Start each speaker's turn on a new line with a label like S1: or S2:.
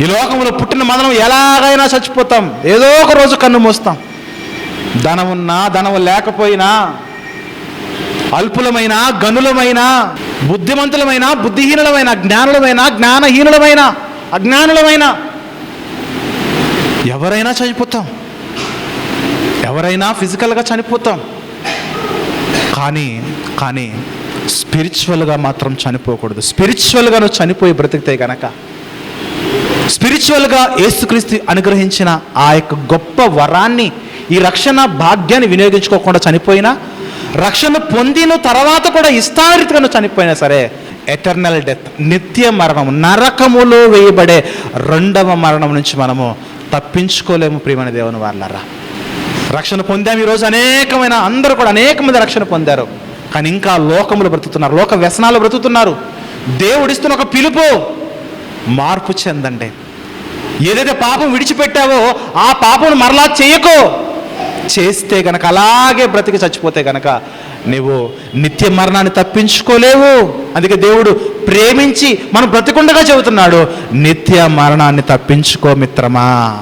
S1: ఈ లోకంలో పుట్టిన మనం ఎలాగైనా చచ్చిపోతాం. ఏదో ఒక రోజు కన్ను మూస్తాం. ధనం ఉన్నా ధనం లేకపోయినా అల్పులమైన గనులమైన బుద్ధిమంతులమైన బుద్ధిహీనులమైన జ్ఞానులమైన జ్ఞానహీనులమైన అజ్ఞానులమైన ఎవరైనా చనిపోతాం. ఎవరైనా ఫిజికల్గా చనిపోతాం. కానీ కానీ స్పిరిచువల్గా మాత్రం చనిపోకూడదు. స్పిరిచువల్గా నువ్వు చనిపోయి బ్రతికితే కనుక స్పిరిచువల్గా యేసుక్రీస్తు అనుగ్రహించిన ఆ యొక్క గొప్ప వరాన్ని ఈ రక్షణ భాగ్యాన్ని వినియోగించుకోకుండా చనిపోయినా రక్షణ పొందిన తర్వాత కూడా ఇష్టారీతిగా చనిపోయినా సరే ఎటర్నల్ డెత్ నిత్య మరణం నరకములో వేయబడే రెండవ మరణం నుంచి మనము తప్పించుకోలేము ప్రియమైన దేవుని వాళ్ళరా రక్షణ పొందాం ఈరోజు అనేకమైన అందరూ కూడా అనేక మంది రక్షణ పొందారు. కానీ ఇంకా లోకములు బ్రతుకుతున్నారు లోక వ్యసనాలు బ్రతుకుతున్నారు. దేవుడిస్తున్న ఒక పిలుపు మార్పు చెందండి. ఏదైతే పాపం విడిచిపెట్టావో ఆ పాపం మరలా చేయకో. చేస్తే గనక అలాగే బ్రతికి చచ్చిపోతే గనక నువ్వు నిత్య మరణాన్ని తప్పించుకోలేవు. అందుకే దేవుడు ప్రేమించి మనం బ్రతికుండగా చెబుతున్నాడు నిత్య మరణాన్ని తప్పించుకో మిత్రమా?